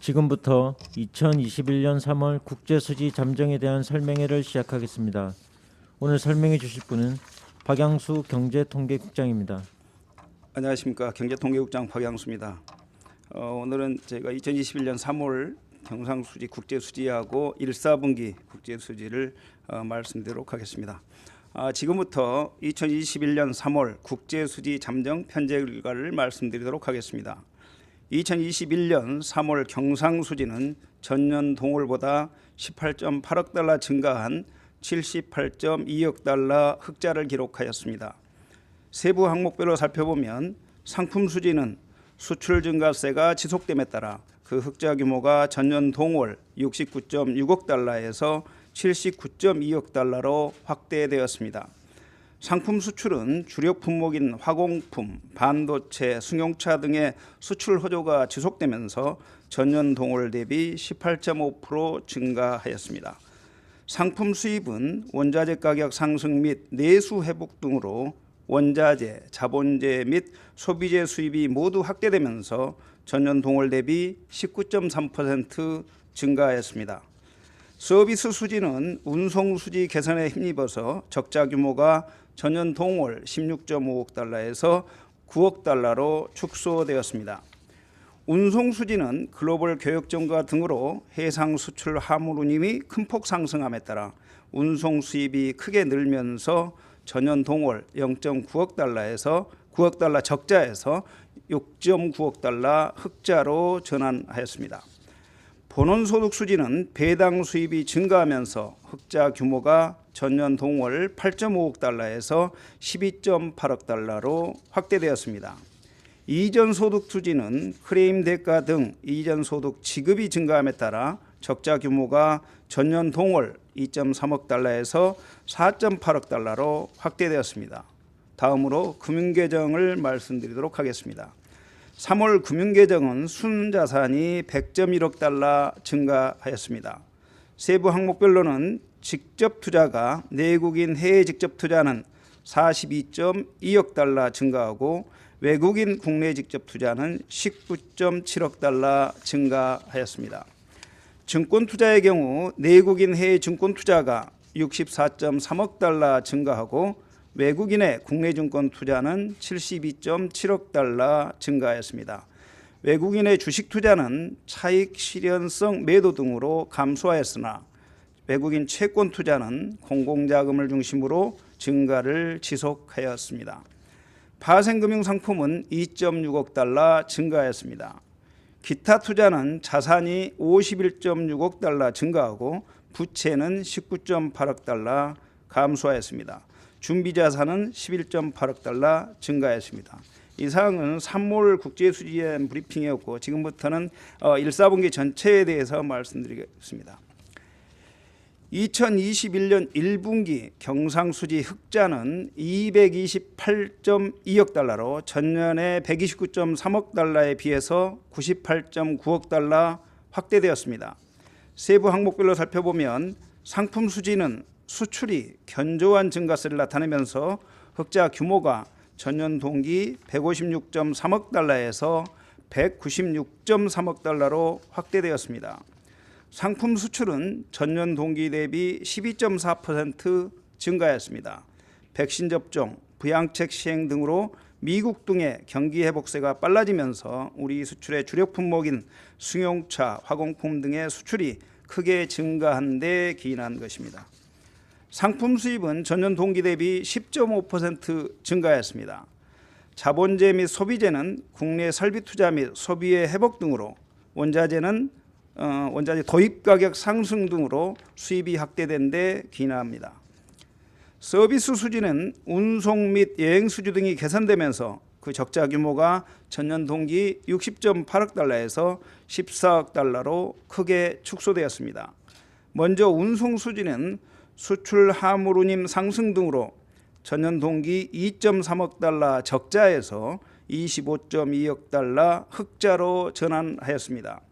지금부터 2021년 3월 국제수지 잠정에 대한 설명회를 시작하겠습니다. 오늘 설명해 주실 분은 박양수 경제통계국장입니다. 안녕하십니까 경제통계국장 박양수입니다. 어, 오늘은 제가 2021년 3월 경상수지 국제수지하고 1, 4분기 국제수지를 어, 말씀드리도록 하겠습니다. 아, 지금부터 2021년 3월 국제수지 잠정 편제 결과를 말씀드리도록 하겠습니다. 2021년 3월 경상수지는 전년 동월보다 18.8억 달러 증가한 78.2억 달러 흑자를 기록하였습니다. 세부 항목별로 살펴보면 상품 수지는 수출 증가세가 지속됨에 따라 그 흑자 규모가 전년 동월 69.6억 달러에서 79.2억 달러로 확대되었습니다. 상품 수출은 주력 품목인 화공품, 반도체, 승용차 등의 수출 호조가 지속되면서 전년 동월 대비 18.5% 증가하였습니다. 상품 수입은 원자재 가격 상승 및 내수 회복 등으로 원자재, 자본재 및 소비재 수입이 모두 확대되면서 전년 동월 대비 19.3% 증가하였습니다. 서비스 수지는 운송 수지 개선에 힘입어서 적자 규모가 전년 동월 16.5억 달러에서 9억 달러로 축소되었습니다. 운송 수지는 글로벌 교역 증가 등으로 해상 수출 화물 운임이 큰 폭 상승함에 따라 운송 수입이 크게 늘면서 전년 동월 0.9억 달러에서 9억 달러 적자에서 6.9억 달러 흑자로 전환하였습니다. 본원소득 수지는 배당 수입이 증가하면서 흑자 규모가 전년 동월 8.5억 달러에서 12.8억 달러로 확대되었습니다. 이전 소득 수지는 크레임 대가 등 이전 소득 지급이 증가함에 따라 적자 규모가 전년 동월 2.3억 달러에서 4.8억 달러로 확대되었습니다. 다음으로 금융계정을 말씀드리도록 하겠습니다. 3월 금융계정은 순자산이 100.1억 달러 증가하였습니다. 세부 항목별로는 직접 투자가 내국인 해외 직접 투자는 42.2억 달러 증가하고 외국인 국내 직접 투자는 19.7억 달러 증가하였습니다. 증권 투자의 경우 내국인 해외 증권 투자가 64.3억 달러 증가하고 외국인의 국내 증권 투자는 72.7억 달러 증가하였습니다. 외국인의 주식 투자는 차익 실현성 매도 등으로 감소하였으나 외국인 채권 투자는 공공자금을 중심으로 증가를 지속하였습니다. 파생금융 상품은 2.6억 달러 증가하였습니다. 기타 투자는 자산이 51.6억 달러 증가하고 부채는 19.8억 달러 감소하였습니다. 준비 자산은 11.8억 달러 증가했습니다. 이 사항은 3월 국제수지에 브리핑이었고 지금부터는 어, 1, 4분기 전체에 대해서 말씀드리겠습니다. 2021년 1분기 경상수지 흑자는 228.2억 달러로 전년에 129.3억 달러에 비해서 98.9억 달러 확대되었습니다. 세부 항목별로 살펴보면 상품 수지는 수출이 견조한 증가세를 나타내면서 흑자 규모가 전년 동기 156.3억 달러에서 196.3억 달러로 확대되었습니다. 상품 수출은 전년 동기 대비 12.4% 증가했습니다. 백신 접종, 부양책 시행 등으로 미국 등의 경기 회복세가 빨라지면서 우리 수출의 주력 품목인 승용차, 화공품 등의 수출이 크게 증가한 데 기인한 것입니다. 상품 수입은 전년 동기 대비 10.5% 증가했습니다. 자본재 및 소비재는 국내 설비 투자 및 소비의 회복 등으로 원자재는 어, 원자재 도입 가격 상승 등으로 수입이 확대된 데 기인합니다. 서비스 수지는 운송 및 여행 수주 등이 개선되면서 그 적자 규모가 전년 동기 60.8억 달러에서 14억 달러로 크게 축소되었습니다. 먼저 운송 수지는 수출 운임 상승 등으로 전년 동기 2.3억 달러 적자에서 25.2억 달러 흑자로 전환하였습니다.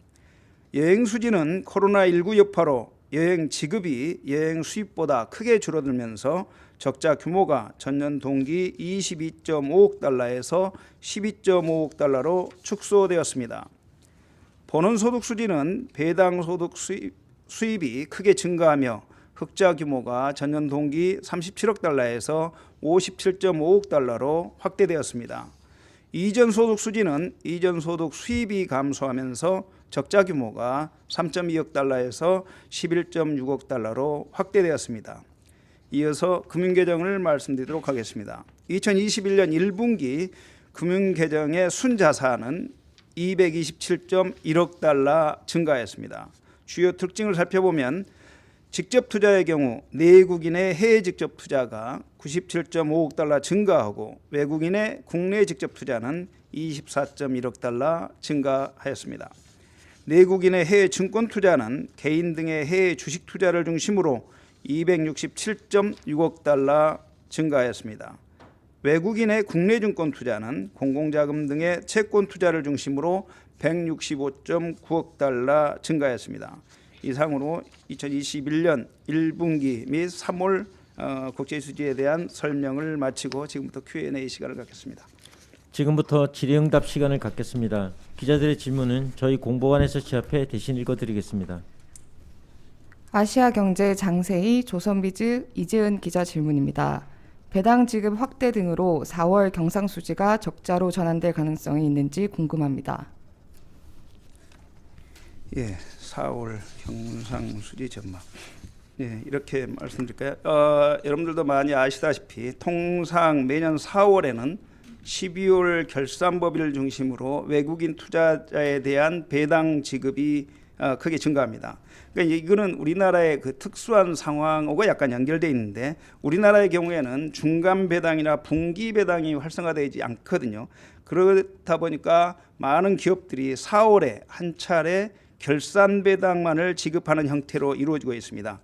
여행 수지는 코로나19 여파로 여행 지급이 여행 수입보다 크게 줄어들면서 적자 규모가 전년 동기 22.5억 달러에서 12.5억 달러로 축소되었습니다. 본원소득 수지는 배당 소득 수입, 수입이 크게 증가하며 흑자 규모가 전년 동기 37억 달러에서 57.5억 달러로 확대되었습니다. 이전 소득 수지는 이전 소득 수입이 감소하면서 적자 규모가 3.2억 달러에서 11.6억 달러로 확대되었습니다. 이어서 금융계정을 말씀드리도록 하겠습니다. 2021년 1분기 금융계정의 순자산은 227.1억 달러 증가했습니다. 주요 특징을 살펴보면 직접 투자의 경우 내국인의 해외 직접 투자가 97.5억 달러 증가하고 외국인의 국내 직접 투자는 24.1억 달러 증가하였습니다. 내국인의 해외 증권 투자는 개인 등의 해외 주식 투자를 중심으로 267.6억 달러 증가하였습니다. 외국인의 국내 증권 투자는 공공자금 등의 채권 투자를 중심으로 165.9억 달러 증가했습니다. 이상으로 2021년 1분기 및 3월 어, 국제 수지에 대한 설명을 마치고 지금부터 Q&A 시간을 갖겠습니다. 지금부터 질의응답 시간을 갖겠습니다. 기자들의 질문은 저희 공보관에서 취합해 대신 읽어드리겠습니다. 아시아경제 장세희 조선비즈 이재은 기자 질문입니다. 배당 지급 확대 등으로 4월 경상수지가 적자로 전환될 가능성이 있는지 궁금합니다. 예, 4월 경상 수지 전망. 예, 이렇게 말씀드릴까요? 어, 여러분들도 많이 아시다시피 통상 매년 4월에는 12월 결산법일 중심으로 외국인 투자자에 대한 배당 지급이 어, 크게 증가합니다. 그러니까 이거는 우리나라의 그 특수한 상황하고 약간 연결돼 있는데 우리나라의 경우에는 중간 배당이나 분기 배당이 활성화되지 않거든요. 그렇다 보니까 많은 기업들이 4월에 한 차례 결산 배당만을 지급하는 형태로 이루어지고 있습니다.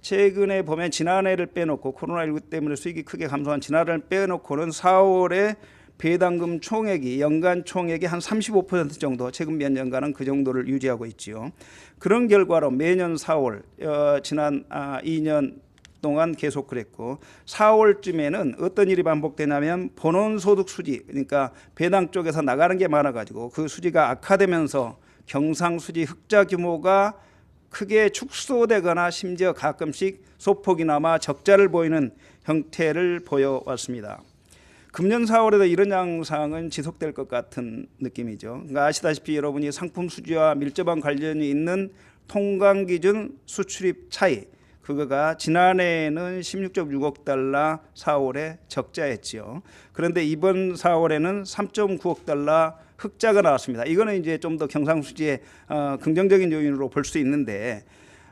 최근에 보면 지난해를 빼놓고 코로나19 때문에 수익이 크게 감소한 지난해를 빼놓고는 4월에 배당금 총액이 연간 총액의 한35% 정도 최근 몇 년간은 그 정도를 유지하고 있지요. 그런 결과로 매년 4월 어, 지난 아, 2년 동안 계속 그랬고 4월쯤에는 어떤 일이 반복되냐면 본원 소득 수지 그러니까 배당 쪽에서 나가는 게 많아가지고 그 수지가 악화되면서 경상수지 흑자 규모가 크게 축소되거나 심지어 가끔씩 소폭이나마 적자를 보이는 형태를 보여왔습니다. 금년 4월에도 이런 양상은 지속될 것 같은 느낌이죠. 그러니까 아시다시피 여러분이 상품 수지와 밀접한 관련이 있는 통관 기준 수출입 차이 그거가 지난해에는 16.6억 달러 4월에 적자였지요. 그런데 이번 4월에는 3.9억 달러 흑자가 나왔습니다. 이거는 이제 좀 더 경상수지의 어, 긍정적인 요인으로 볼 수 있는데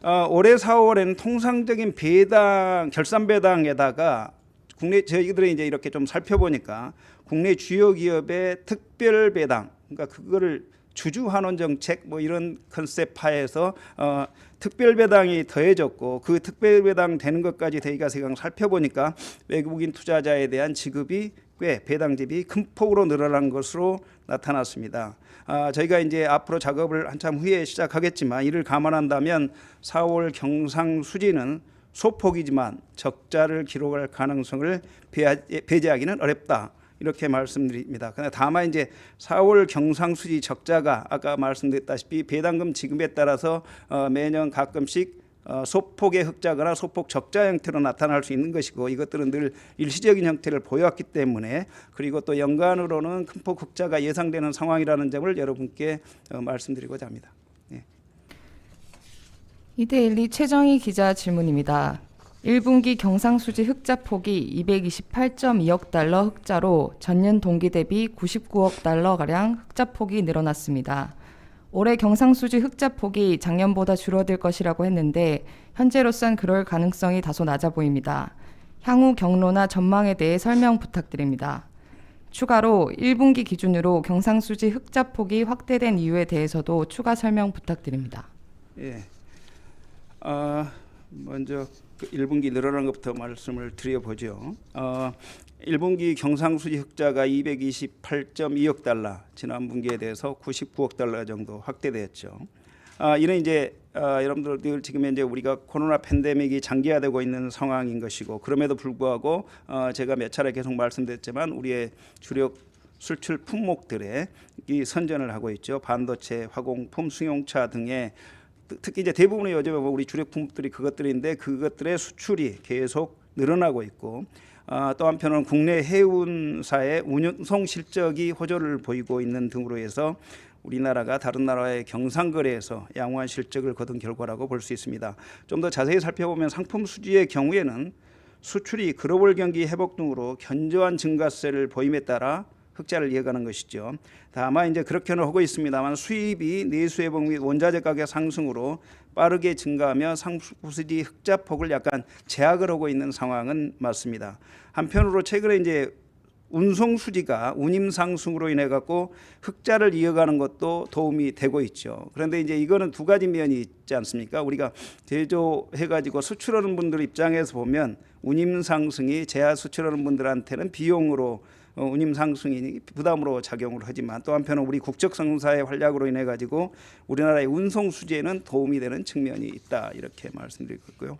어, 올해 4월에는 통상적인 배당 결산 배당에다가 국내 저희들이 이제 이렇게 좀 살펴보니까 국내 주요 기업의 특별 배당 그러니까 그거를 주주 환원 정책 뭐 이런 컨셉 하에서 어, 특별 배당이 더해졌고 그 특별 배당 되는 것까지 저희가 세강 살펴보니까 외국인 투자자에 대한 지급이 꽤 배당 집이 큰 폭으로 늘어난 것으로 나타났습니다. 아, 저희가 이제 앞으로 작업을 한참 후에 시작하겠지만 이를 감안한다면 4월 경상 수지는 소폭이지만 적자를 기록할 가능성을 배제하기는 어렵다. 이렇게 말씀드립니다. 그러나 다만 이제 4월 경상수지 적자가 아까 말씀드렸다시피 배당금 지급에 따라서 어, 매년 가끔씩 어, 소폭의 흑자거나 소폭 적자 형태로 나타날 수 있는 것이고 이것들은 늘 일시적인 형태를 보여왔기 때문에 그리고 또 연간으로는 큰 폭 흑자가 예상되는 상황이라는 점을 여러분께 어, 말씀드리고자 합니다. 이데일리 최정희 기자 질문입니다. 1분기 경상수지 흑자 폭이 228.2억 달러 흑자로 전년 동기 대비 99억 달러 가량 흑자 폭이 늘어났습니다. 올해 경상수지 흑자 폭이 작년보다 줄어들 것이라고 했는데 현재로선 그럴 가능성이 다소 낮아 보입니다. 향후 경로나 전망에 대해 설명 부탁드립니다. 추가로 1분기 기준으로 경상수지 흑자 폭이 확대된 이유에 대해서도 추가 설명 부탁드립니다. 예. 아, 먼저 그 1분기 늘어난 것부터 말씀을 드려보죠. 어, 1분기 경상수지 흑자가 228.2억 달러, 지난 분기에 대해서 99억 달러 정도 확대되었죠. 아, 이는 이제 아, 여러분들 지금 현재 우리가 코로나 팬데믹이 장기화되고 있는 상황인 것이고 그럼에도 불구하고 어, 제가 몇 차례 계속 말씀드렸지만 우리의 주력 수출 품목들에 이 선전을 하고 있죠. 반도체, 화공품, 승용차 등의 특- 특히 이제 대부분의 요즘 우리 주력 품목들이 그것들인데 그것들의 수출이 계속 늘어나고 있고 아, 또 한편으로는 국내 해운사의 운송 실적이 호조를 보이고 있는 등으로 해서 우리나라가 다른 나라의 경상거래에서 양호한 실적을 거둔 결과라고 볼 수 있습니다. 좀 더 자세히 살펴보면 상품 수지의 경우에는 수출이 글로벌 경기 회복 등으로 견조한 증가세를 보임에 따라 흑자를 이어가는 것이죠. 다만 이제 그렇게는 하고 있습니다만 수입이 내수 회복 및 원자재 가격 상승으로 빠르게 증가하며 상품 수지 흑자폭을 약간 제약을 하고 있는 상황은 맞습니다. 한편으로 최근에 이제 운송 수지가 운임 상승으로 인해 갖고 흑자를 이어가는 것도 도움이 되고 있죠. 그런데 이제 이거는 두 가지 면이 있지 않습니까? 우리가 제조해 가지고 수출하는 분들 입장에서 보면 운임 상승이 제하 수출하는 분들한테는 비용으로 어, 운임 상승이 부담으로 작용을 하지만 또 한편은 우리 국적 상사의 활약으로 인해 가지고 우리나라의 운송 수지에는 도움이 되는 측면이 있다 이렇게 말씀드리고 있고요.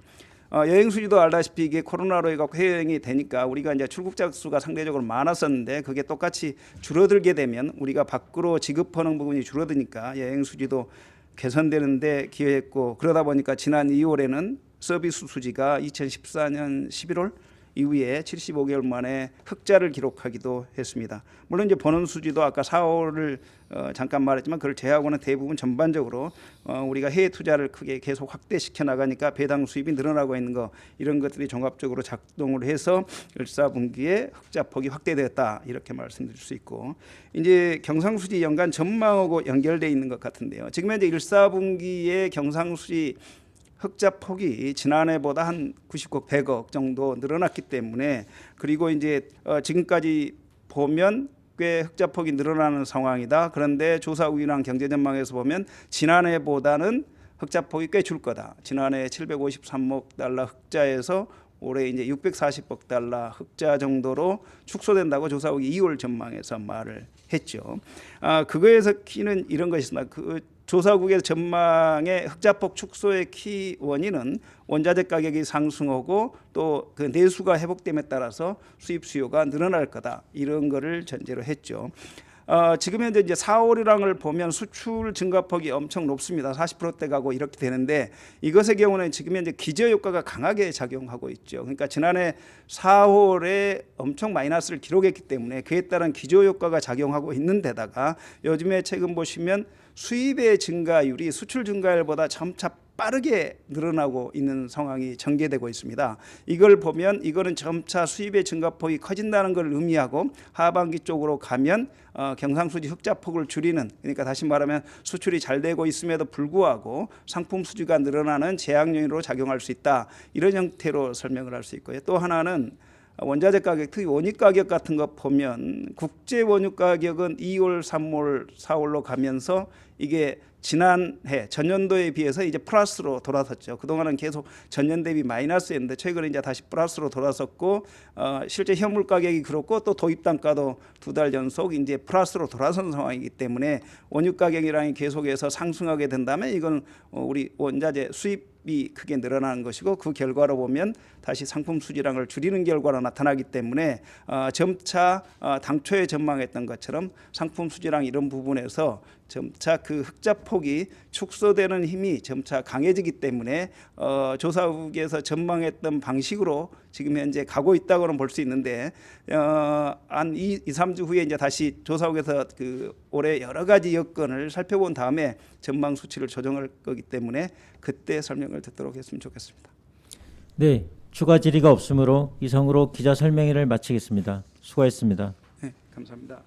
어, 여행 수지도 알다시피 이게 코로나로 해갖고 해외여행이 되니까 우리가 이제 출국자 수가 상대적으로 많았었는데 그게 똑같이 줄어들게 되면 우리가 밖으로 지급하는 부분이 줄어드니까 여행 수지도 개선되는데 기여했고 그러다 보니까 지난 2월에는 서비스 수지가 2014년 11월 이후에 75개월 만에 흑자를 기록하기도 했습니다. 물론 이제 버는 수지도 아까 4월을 어, 잠깐 말했지만 그걸 제외하고는 대부분 전반적으로 어, 우리가 해외 투자를 크게 계속 확대시켜 나가니까 배당 수입이 늘어나고 있는 거 이런 것들이 종합적으로 작동을 해서 1사분기에 흑자폭이 확대되었다 이렇게 말씀드릴 수 있고 이제 경상수지 연간 전망하고 연결돼 있는 것 같은데요. 지금 현재 1사분기에 경상수지 흑자 폭이 지난해보다 한 90억 100억 정도 늘어났기 때문에 그리고 이제 어 지금까지 보면 꽤 흑자 폭이 늘어나는 상황이다. 그런데 조사국이랑 경제전망에서 보면 지난해보다는 흑자 폭이 꽤 줄 거다. 지난해 753억 달러 흑자에서 올해 이제 640억 달러 흑자 정도로 축소된다고 조사국이 2월 전망에서 말을 했죠. 아 그거에서 키는 이런 것이 있습니다. 그 조사국의 전망의 흑자폭 축소의 키 원인은 원자재 가격이 상승하고 또 그 내수가 회복됨에 따라서 수입 수요가 늘어날 거다 이런 거를 전제로 했죠. 어, 지금 현재 이제 4월이랑을 보면 수출 증가폭이 엄청 높습니다. 40%대 가고 이렇게 되는데 이것의 경우는 지금 현재 기저 효과가 강하게 작용하고 있죠. 그러니까 지난해 4월에 엄청 마이너스를 기록했기 때문에 그에 따른 기저 효과가 작용하고 있는 데다가 요즘에 최근 보시면 수입의 증가율이 수출 증가율보다 점차 빠르게 늘어나고 있는 상황이 전개되고 있습니다. 이걸 보면 이거는 점차 수입의 증가폭이 커진다는 걸 의미하고 하반기 쪽으로 가면 어, 경상수지 흑자폭을 줄이는 그러니까 다시 말하면 수출이 잘 되고 있음에도 불구하고 상품 수지가 늘어나는 제약 요인으로 작용할 수 있다 이런 형태로 설명을 할 수 있고요. 또 하나는 원자재 가격, 특히 원유 가격 같은 거 보면 국제 원유 가격은 2월, 3월, 4월로 가면서 이게 지난해 전년도에 비해서 이제 플러스로 돌아섰죠. 그동안은 계속 전년 대비 마이너스였는데 최근에 이제 다시 플러스로 돌아섰고 어, 실제 현물 가격이 그렇고 또 도입 단가도 두 달 연속 이제 플러스로 돌아선 상황이기 때문에 원유 가격이랑이 계속해서 상승하게 된다면 이건 어, 우리 원자재 수입이 크게 늘어나는 것이고 그 결과로 보면 다시 상품 수지량을 줄이는 결과로 나타나기 때문에 어, 점차 어, 당초에 전망했던 것처럼 상품 수지량 이런 부분에서 점차 그 흑자 폭이 축소되는 힘이 점차 강해지기 때문에 어, 조사국에서 전망했던 방식으로 지금 현재 가고 있다고는 볼 수 있는데 어, 한 2, 2, 3주 후에 이제 다시 조사국에서 그 올해 여러 가지 여건을 살펴본 다음에 전망 수치를 조정할 거기 때문에 그때 설명을 듣도록 했으면 좋겠습니다. 네, 추가 질의가 없으므로 이상으로 기자 설명회를 마치겠습니다. 수고했습니다. 네, 감사합니다.